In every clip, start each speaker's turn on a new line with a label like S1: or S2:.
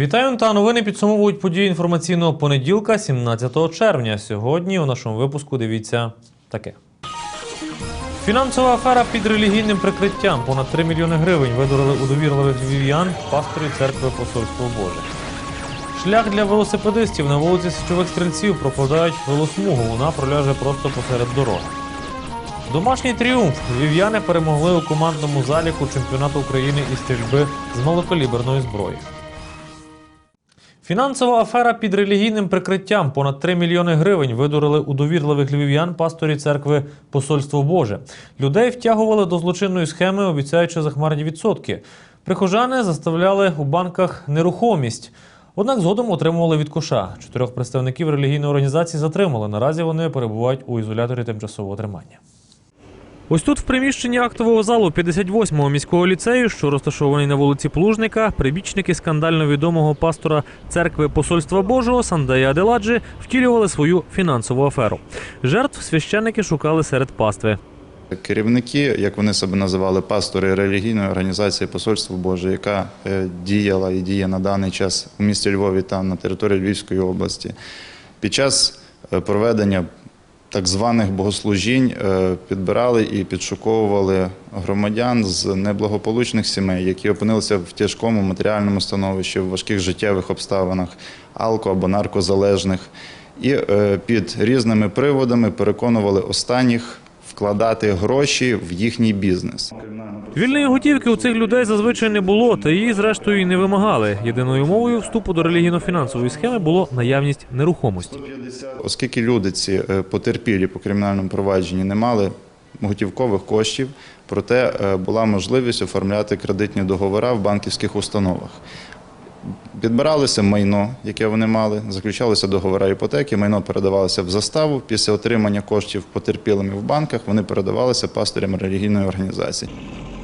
S1: Вітаю та новини підсумовують події інформаційного понеділка, 17 червня. Сьогодні у нашому випуску дивіться таке. Фінансова афера під релігійним прикриттям. Понад 3 мільйони гривень видурили у довірливих львів'ян пасторів церкви Посольство Боже. Шлях для велосипедистів на вулиці Січових стрільців прокладають велосмугу. Вона проляже просто посеред дороги. Домашній тріумф. Львів'яни перемогли у командному заліку чемпіонату України із стрільби з малокаліберної зброї. Фінансова афера під релігійним прикриттям понад 3 мільйони гривень видурили у довірливих львів'ян пасторі церкви Посольство Боже. Людей втягували до злочинної схеми, обіцяючи захмарні відсотки. Прихожани заставляли у банках нерухомість. Однак згодом отримували від коша. Чотирьох представників релігійної організації затримали. Наразі вони перебувають у ізоляторі тимчасового тримання. Ось тут в приміщенні актового залу 58-го міського ліцею, що розташований на вулиці Плужника, прибічники скандально відомого пастора церкви Посольства Божого Сандея Аделаджі втілювали свою фінансову аферу. Жертв священники шукали серед пастви.
S2: Керівники, як вони себе називали, пастори релігійної організації Посольство Боже, яка е, діяла і діє на даний час у місті Львові та на території Львівської області, під час е, проведення так званих богослужінь е, підбирали і підшуковували громадян з неблагополучних сімей, які опинилися в тяжкому матеріальному становищі, в важких життєвих обставинах, алко або наркозалежних, і е, під різними приводами переконували останніх вкладати гроші в їхній бізнес.
S1: Вільної готівки у цих людей зазвичай не було, та її зрештою і не вимагали. Єдиною мовою вступу до релігійно-фінансової схеми було наявність нерухомості.
S2: Оскільки люди ці е, потерпілі по кримінальному провадженні не мали готівкових коштів, проте е, була можливість оформляти кредитні договори в банківських установах. Підбиралося майно, яке вони мали, заключалися договори іпотеки, майно передавалося в заставу. Після отримання коштів потерпілими в банках вони передавалися пасторям релігійної організації.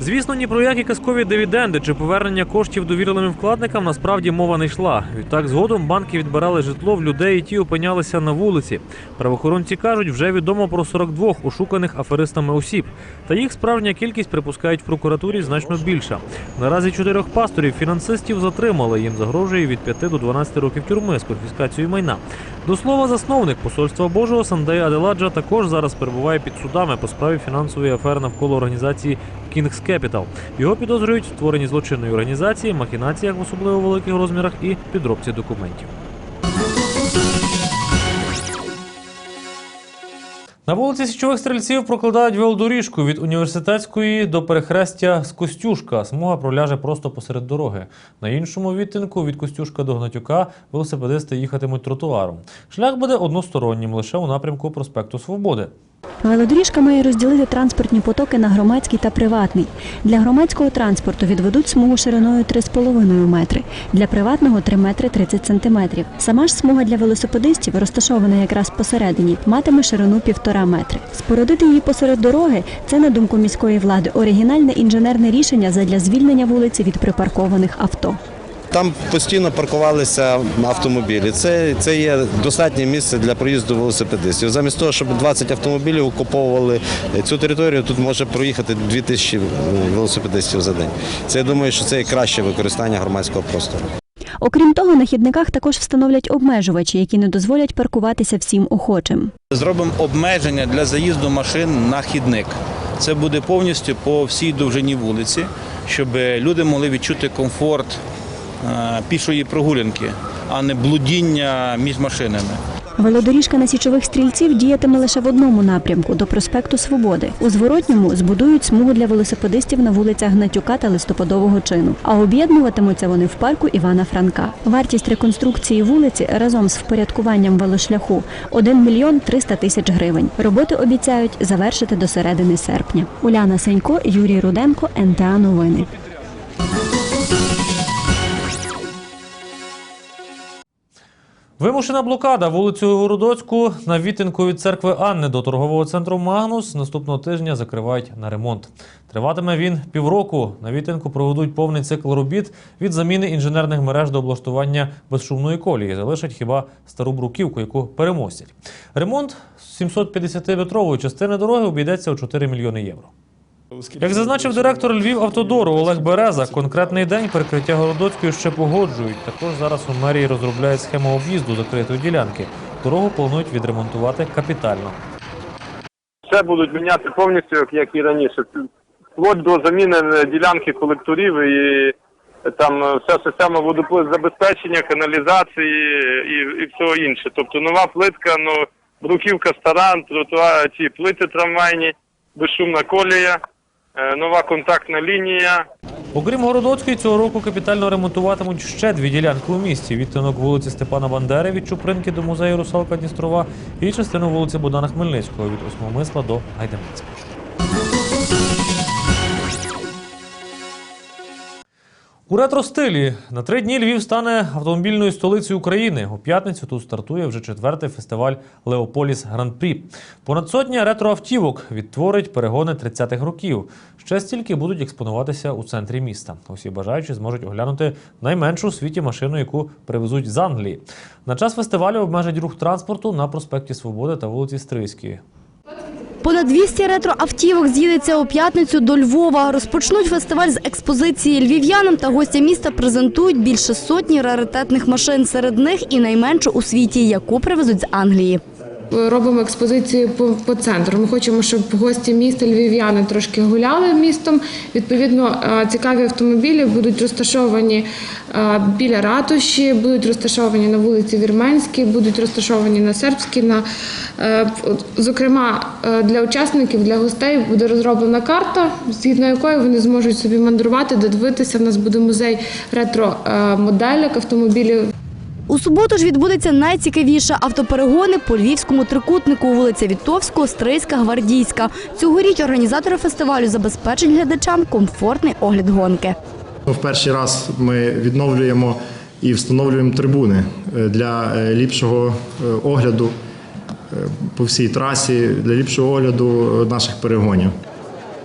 S1: Звісно, ні про які казкові дивіденди чи повернення коштів довіреним вкладникам насправді мова не йшла. Відтак згодом банки відбирали житло в людей, і ті опинялися на вулиці. Правоохоронці кажуть, вже відомо про 42 ошуканих аферистами осіб. Та їх справжня кількість припускають в прокуратурі значно більша. Наразі чотирьох пасторів фінансистів затримали. Їм загрожує від 5 до 12 років тюрми з конфіскацією майна. До слова, засновник посольства Божого Сандей Аделаджа також зараз перебуває під судами по справі фінансової афери навколо організації Kings Capital. Його підозрюють в створенні злочинної організації, махінаціях в особливо великих розмірах і підробці документів. На вулиці Січових стрільців прокладають велодоріжку від університетської до перехрестя з Костюшка. Смуга проляже просто посеред дороги. На іншому відтинку від Костюшка до Гнатюка велосипедисти їхатимуть тротуаром. Шлях буде одностороннім лише у напрямку проспекту Свободи.
S3: Велодоріжка має розділити транспортні потоки на громадський та приватний. Для громадського транспорту відведуть смугу шириною 3,5 метри, для приватного 3 метри 30 сантиметрів. Сама ж смуга для велосипедистів, розташована якраз посередині, матиме ширину 1,5 метри. Спорудити її посеред дороги це, на думку міської влади, оригінальне інженерне рішення задля звільнення вулиці від припаркованих авто.
S4: Там постійно паркувалися автомобілі. Це, це є достатнє місце для проїзду велосипедистів. Замість того, щоб 20 автомобілів окуповували цю територію, тут може проїхати 2000 велосипедистів за день. Це я думаю, що це є краще використання громадського простору.
S3: Окрім того, на хідниках також встановлять обмежувачі, які не дозволять паркуватися всім охочим.
S5: Зробимо обмеження для заїзду машин на хідник. Це буде повністю по всій довжині вулиці, щоб люди могли відчути комфорт е, пішої прогулянки, а не блудіння між машинами.
S3: Велодоріжка на січових стрільців діятиме лише в одному напрямку до проспекту Свободи. У зворотньому збудують смугу для велосипедистів на вулицях Гнатюка та листопадового чину. А об'єднуватимуться вони в парку Івана Франка. Вартість реконструкції вулиці разом з впорядкуванням велошляху 1 мільйон 300 тисяч гривень. Роботи обіцяють завершити до середини серпня. Уляна Сенько, Юрій Руденко, НТА Новини.
S1: Вимушена блокада вулицею Городоцьку на відтинку від церкви Анни до торгового центру Магнус наступного тижня закривають на ремонт. Триватиме він півроку. На відтинку проведуть повний цикл робіт від заміни інженерних мереж до облаштування безшумної колії. Залишать хіба стару бруківку, яку перемостять. Ремонт 750-метрової частини дороги обійдеться у 4 мільйони євро. Як зазначив директор Львів Автодору Олег Береза, конкретний день перекриття Городоцької ще погоджують. Також зараз у мерії розробляють схему об'їзду закритої ділянки. Дорогу планують відремонтувати капітально.
S6: Все будуть міняти повністю, як, і раніше. Вплоть до заміни е, ділянки колекторів і е, там е, вся система водозабезпечення, каналізації і, і всього інше. Тобто нова плитка, ну, бруківка стара, тротуар, ті плити трамвайні, безшумна колія, нова контактна лінія.
S1: Окрім Городоцької, цього року капітально ремонтуватимуть ще дві ділянки у місті: відтинок вулиці Степана Бандери від Чупринки до музею Русалка Дністрова і частину вулиці Богдана Хмельницького від Осмомисла до Гайдамацького. У ретро-стилі на три дні Львів стане автомобільною столицею України. У п'ятницю тут стартує вже четвертий фестиваль Леополіс Гран-прі. Понад сотня ретроавтівок відтворить перегони 30-х років. Ще стільки будуть експонуватися у центрі міста. Усі бажаючі зможуть оглянути найменшу у світі машину, яку привезуть з Англії. На час фестивалю обмежать рух транспорту на проспекті Свободи та вулиці Стрийській.
S7: Понад 200 ретроавтівок з'їдеться у п'ятницю до Львова. Розпочнуть фестиваль з експозиції львів'янам та гостя міста презентують більше сотні раритетних машин. Серед них і найменшу у світі, яку привезуть з Англії.
S8: Робимо експозицію по, по центру. Ми хочемо, щоб гості міста львів'яни трошки гуляли містом. Відповідно, е, цікаві автомобілі будуть розташовані е, біля ратуші, будуть розташовані на вулиці Вірменській, будуть розташовані на Сербській. На, е, зокрема, для учасників, для гостей буде розроблена карта, згідно якої вони зможуть собі мандрувати, додивитися. У нас буде музей ретро-моделек автомобілів.
S7: У суботу ж відбудеться найцікавіше автоперегони по львівському трикутнику вулиця Вітовського, Стрийська, Гвардійська. Цьогоріч організатори фестивалю забезпечать глядачам комфортний огляд гонки.
S9: В перший раз ми відновлюємо і встановлюємо трибуни е, для е, ліпшого е, огляду по всій трасі, для ліпшого огляду наших перегонів.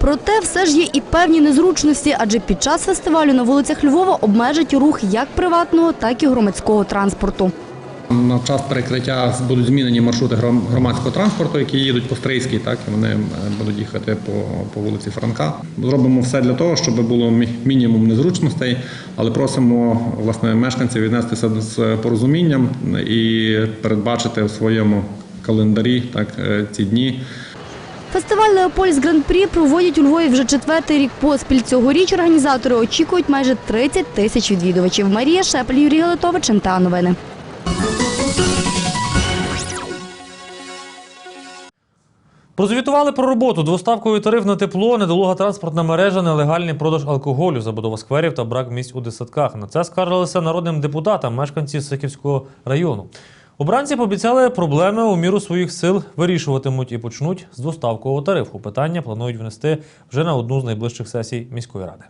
S7: Проте все ж є і певні незручності, адже під час фестивалю на вулицях Львова обмежать рух як приватного, так і громадського транспорту.
S10: На час перекриття будуть змінені маршрути гром- громадського транспорту, які їдуть по Стрийській, так і вони е, будуть їхати по, по вулиці Франка. Зробимо все для того, щоб було мінімум незручностей, але просимо власне мешканців віднестися з порозумінням і передбачити в своєму календарі так е, ці дні.
S7: Фестиваль Леопольс Гран-прі проводять у Львові вже четвертий рік поспіль. Цьогоріч організатори очікують майже 30 тисяч відвідувачів. Марія Шепель, Юрій Галитович, НТА Новини.
S1: Прозвітували про роботу двоставковий тариф на тепло, недолуга транспортна мережа, нелегальний продаж алкоголю, забудова скверів та брак місць у десятках. На це скаржилися народним депутатам мешканці Сихівського району. Обранці пообіцяли проблеми у міру своїх сил вирішуватимуть і почнуть з двоставкового тарифу. Питання планують внести вже на одну з найближчих сесій міської ради.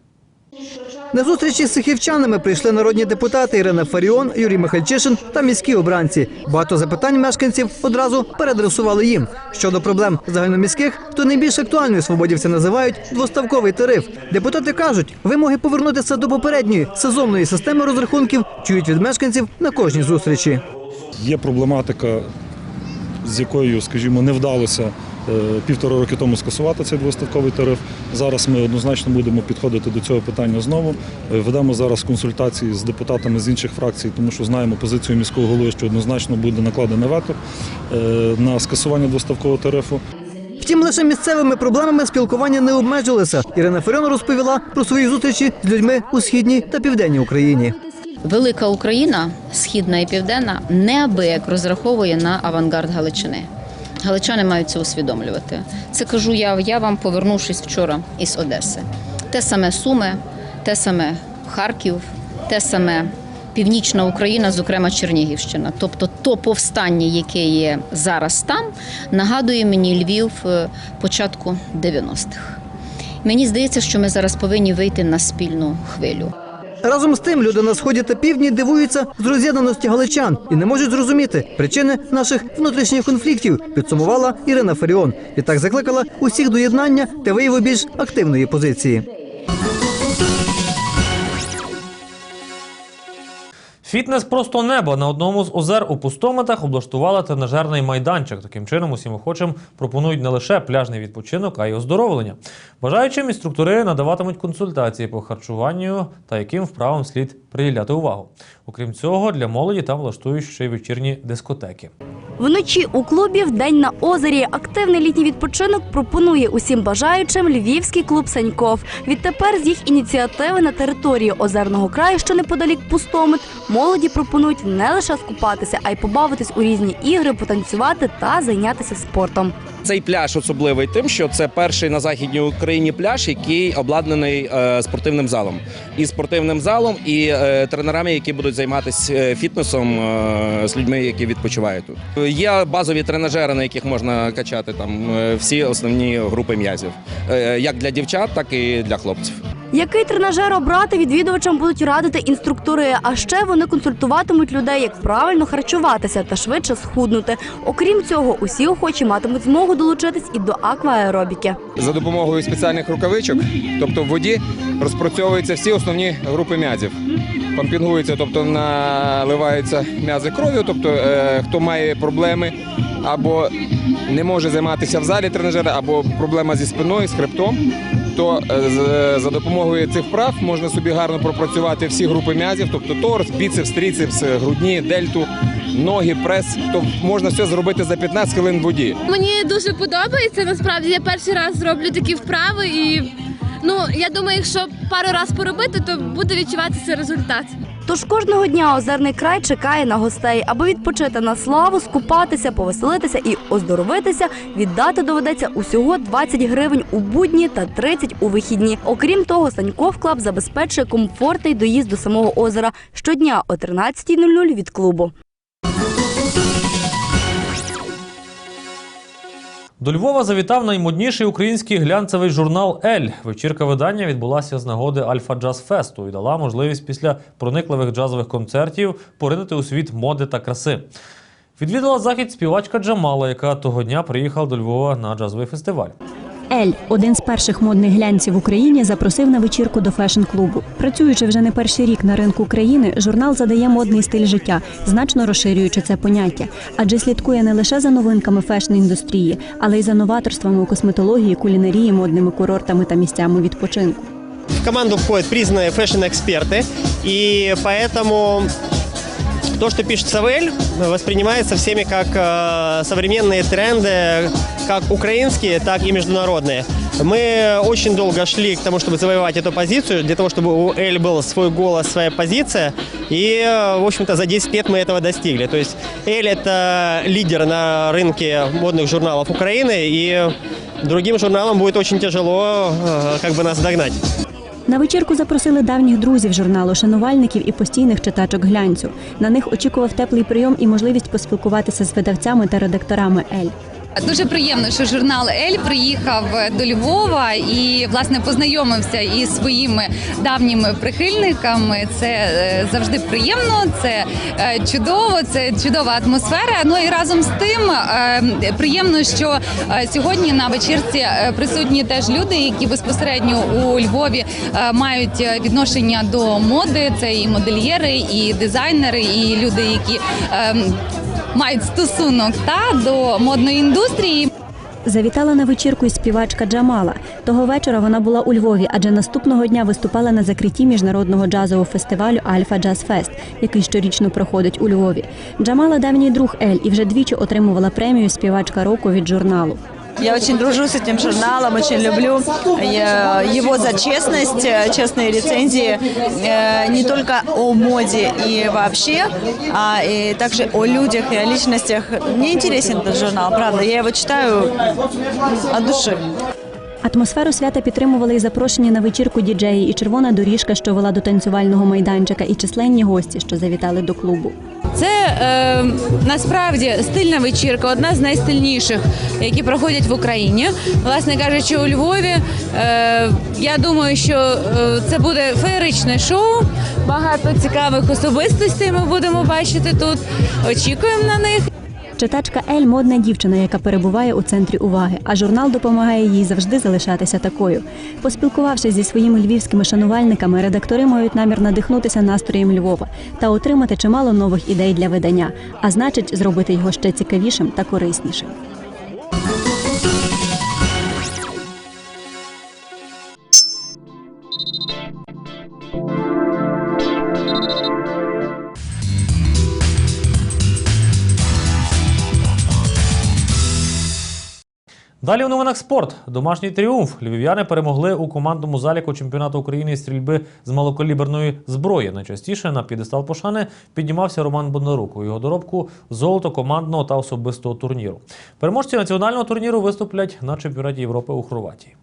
S11: На зустрічі з сихівчанами прийшли народні депутати Ірина Фаріон, Юрій Михальчишин та міські обранці. Багато запитань мешканців одразу переадресували їм. Щодо проблем загальноміських, то найбільш актуальною свободівці називають двоставковий тариф. Депутати кажуть, вимоги повернутися до попередньої сезонної системи розрахунків чують від мешканців на кожній зустрічі.
S12: Є проблематика, з якою, скажімо, не вдалося е, півтора роки тому скасувати цей двоставковий тариф. Зараз ми однозначно будемо підходити до цього питання знову. Е, Ведемо зараз консультації з депутатами з інших фракцій, тому що знаємо позицію міського голови, що однозначно буде накладене вето е, на скасування двоставкового тарифу.
S11: Втім, лише місцевими проблемами спілкування не обмежилися. Ірина Фаріон розповіла про свої зустрічі з людьми у східній та південній Україні.
S13: Велика Україна, східна і південна, неабияк розраховує на авангард Галичини. Галичани мають це усвідомлювати. Це кажу я, я вам, повернувшись вчора із Одеси. Те саме Суми, те саме Харків, те саме Північна Україна, зокрема Чернігівщина. Тобто то повстання, яке є зараз там, нагадує мені Львів е, початку 90-х. Мені здається, що ми зараз повинні вийти на спільну хвилю.
S11: Разом з тим люди на сході та півдні дивуються з роз'єднаності галичан і не можуть зрозуміти причини наших внутрішніх конфліктів. Підсумувала Ірина Фаріон. Так закликала усіх до єднання та вияву більш активної позиції.
S1: Фітнес просто небо на одному з озер у пустометах облаштували тренажерний майданчик. Таким чином, усім охочим пропонують не лише пляжний відпочинок, а й оздоровлення. Бажаючим інструктори надаватимуть консультації по харчуванню та яким вправам слід приділяти увагу. Окрім цього, для молоді там влаштують ще й вечірні дискотеки.
S7: Вночі у клубі вдень на озері активний літній відпочинок пропонує усім бажаючим львівський клуб Саньков. Відтепер з їх ініціативи на території озерного краю, що неподалік пустомит, молоді пропонують не лише скупатися, а й побавитись у різні ігри, потанцювати та зайнятися спортом.
S14: Цей пляж особливий тим, що це перший на західній Україні пляж, який обладнаний е, спортивним залом. І спортивним залом, і е, тренерами, які будуть займатися е, фітнесом з людьми, які відпочивають тут. Є базові тренажери, на яких можна качати там всі основні групи м'язів, як для дівчат, так і для хлопців.
S7: Який тренажер обрати відвідувачам будуть радити інструктори, а ще вони консультуватимуть людей, як правильно харчуватися та швидше схуднути. Окрім цього, усі охочі матимуть змогу долучитись і до акваеробіки.
S15: За допомогою спеціальних рукавичок, тобто в воді, розпрацьовуються всі основні групи м'язів. Помпінгуються, тобто наливаються м'язи кров'ю, тобто е, хто має проблеми або не може займатися в залі тренажера, або проблема зі спиною, з хребтом, то е, за допомогою цих вправ можна собі гарно пропрацювати всі групи м'язів, тобто торс, біцепс, тріцепс, грудні, дельту, ноги, прес. То можна все зробити за 15 хвилин в воді.
S8: Мені дуже подобається. Насправді я перший раз зроблю такі вправи, і ну я думаю, якщо пару разів поробити, то буде відчуватися результат.
S7: Тож кожного дня озерний край чекає на гостей, аби відпочити на славу, скупатися, повеселитися і оздоровитися. Віддати доведеться усього 20 гривень у будні та 30 у вихідні. Окрім того, Саньков Клаб забезпечує комфортний доїзд до самого озера щодня о 13.00 від клубу.
S1: До Львова завітав наймодніший український глянцевий журнал Ель. Вечірка видання відбулася з нагоди Альфа Джаз Фесту і дала можливість після проникливих джазових концертів поринити у світ моди та краси. Відвідала захід співачка Джамала, яка того дня приїхала до Львова на джазовий фестиваль.
S3: Ель, один з перших модних глянців в Україні, запросив на вечірку до фешн-клубу. Працюючи вже не перший рік на ринку країни, журнал задає модний стиль життя, значно розширюючи це поняття, адже слідкує не лише за новинками фешн-індустрії, але й за новаторствами у косметології, кулінарії, модними курортами та місцями відпочинку.
S16: В команду входят признанные фэшн-эксперты, и поэтому то, что пишется в «Эль», воспринимается всеми как э, современные тренды, как украинские, так и международные. Мы очень долго шли к тому, чтобы завоевать эту позицию, для того, чтобы у «Эль» был свой голос, своя позиция, и, э, в общем-то, за 10 лет мы этого достигли. То есть «Эль» — это лидер на рынке модных журналов Украины, и другим журналам будет очень тяжело э, как бы нас догнать.
S3: На вечірку запросили давніх друзів журналу, шанувальників і постійних читачок глянцю. На них очікував теплий прийом і можливість поспілкуватися з видавцями та редакторами Ель.
S17: Дуже приємно, що журнал Ель приїхав до Львова і власне познайомився із своїми давніми прихильниками. Це е, завжди приємно, це е, чудово, це чудова атмосфера. Ну і разом з тим е, приємно, що сьогодні на вечірці присутні теж люди, які безпосередньо у Львові мають відношення до моди. Це і модельєри, і дизайнери, і люди, які ем, мають стосунок та до модної індустрії.
S3: Завітала на вечірку і співачка Джамала. Того вечора вона була у Львові, адже наступного дня виступала на закритті міжнародного джазового фестивалю Альфа Джаз Фест, який щорічно проходить у Львові. Джамала давній друг Ель і вже двічі отримувала премію співачка року від журналу.
S18: Я очень дружу с этим журналом, очень люблю э, его за честность, э, честные рецензии э, не только о моде и вообще, а и также о людях и о личностях. Мне интересен этот журнал, правда. Я его читаю от души.
S3: Атмосферу свята підтримували і запрошені на вечірку діджеї, і червона доріжка, що вела до танцювального майданчика, і численні гості, що завітали до клубу.
S19: Це е, насправді стильна вечірка, одна з найстильніших, які проходять в Україні. Власне кажучи, у Львові. Е, я думаю, що е, це буде феєричне шоу. Багато цікавих особистостей ми будемо бачити тут. Очікуємо на них.
S3: Читачка Ель модна дівчина, яка перебуває у центрі уваги, а журнал допомагає їй завжди залишатися такою. Поспілкувавшись зі своїми львівськими шанувальниками, редактори мають намір надихнутися настроєм Львова та отримати чимало нових ідей для видання, а значить, зробити його ще цікавішим та кориснішим.
S1: Далі у новинах спорт. Домашній тріумф. Львів'яни перемогли у командному заліку чемпіонату України стрільби з малокаліберної зброї. Найчастіше на п'єдестал пошани піднімався Роман Бондарук. У його доробку золото командного та особистого турніру. Переможці національного турніру виступлять на чемпіонаті Європи у Хорватії.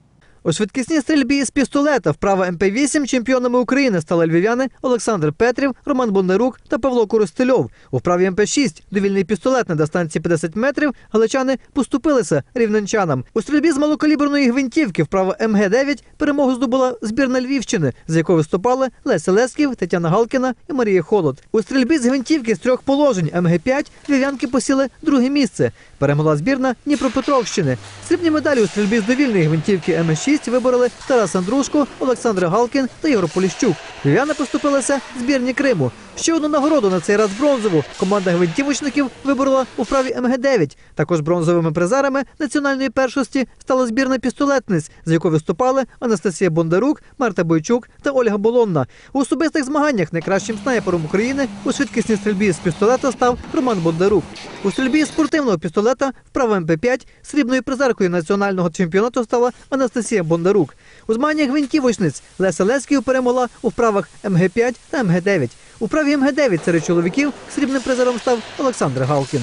S11: У швидкісній стрільбі з пістолета вправа МП-8 чемпіонами України стали львів'яни Олександр Петрів, Роман Бондарук та Павло Коростельов. У вправі МП-6 довільний пістолет на дистанції 50 метрів галичани поступилися рівненчанам. У стрільбі з малокаліберної гвинтівки вправа МГ-9 перемогу здобула збірна Львівщини, з якої виступали Леся Лесків, Тетяна Галкіна і Марія Холод. У стрільбі з гвинтівки з трьох положень МГ-5 львів'янки посіли друге місце. Перемогла збірна Дніпропетровщини. Срібні медалі у стрільбі з довільної гвинтівки МС-6 вибороли Тарас Андрушко, Олександр Галкін та Ігор Поліщук. Львів'яни поступилися збірні Криму. Ще одну нагороду на цей раз бронзову команда гвинтівочників виборола у праві МГ-9. Також бронзовими призерами національної першості стала збірна пістолетниць, з якої виступали Анастасія Бондарук, Марта Бойчук та Ольга Болонна. У особистих змаганнях найкращим снайпером України у швидкісній стрільбі з пістолета став Роман Бондарук. У стрільбі спортивного пістолета вправо МП-5 срібною призеркою національного чемпіонату стала Анастасія Бондарук. У змаганнях гвинтівочниць Леся Лесків перемогла у вправах МГ-5 та МГ-9. У праві МГ-9 серед чоловіків срібним призером став Олександр Галкін.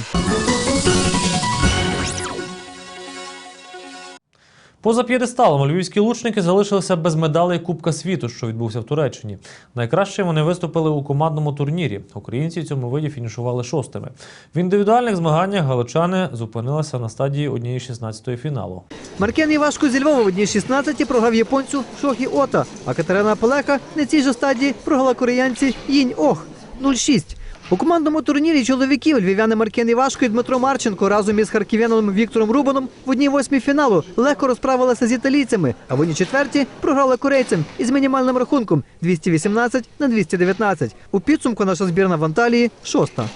S1: Поза п'єдесталом львівські лучники залишилися без медалей Кубка світу, що відбувся в Туреччині. Найкраще вони виступили у командному турнірі. Українці в цьому виді фінішували шостими. В індивідуальних змаганнях галичани зупинилися на стадії 1-16 фіналу.
S11: Маркен Івашко зі Львова в одній 16 програв японцю Шохі Ота, а Катерина Полека на цій же стадії програла кореянці Їнь Ох 0-6. У командному турнірі чоловіків львів'яни Маркен Івашко і Дмитро Марченко разом із харків'яном Віктором Рубаном в одній восьмій фіналу легко розправилися з італійцями, а в одній четверті програли корейцям із мінімальним рахунком 218 на 219. У підсумку наша збірна в Анталії шоста.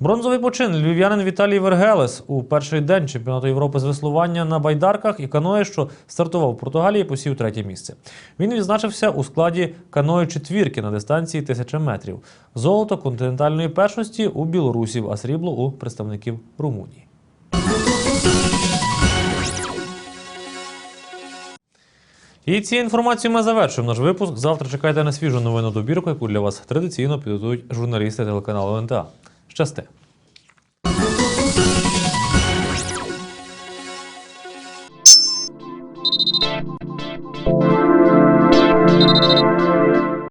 S1: Бронзовий почин львів'янин Віталій Вергелес у перший день чемпіонату Європи з веслування на байдарках і каное, що стартував в Португалії, посів третє місце. Він відзначився у складі каної четвірки на дистанції 1000 метрів. Золото континентальної першості у білорусів, а срібло у представників Румунії. І цією інформацією ми завершуємо наш випуск. Завтра чекайте на свіжу новину добірку, яку для вас традиційно підготують журналісти телеканалу НТА. Щасти!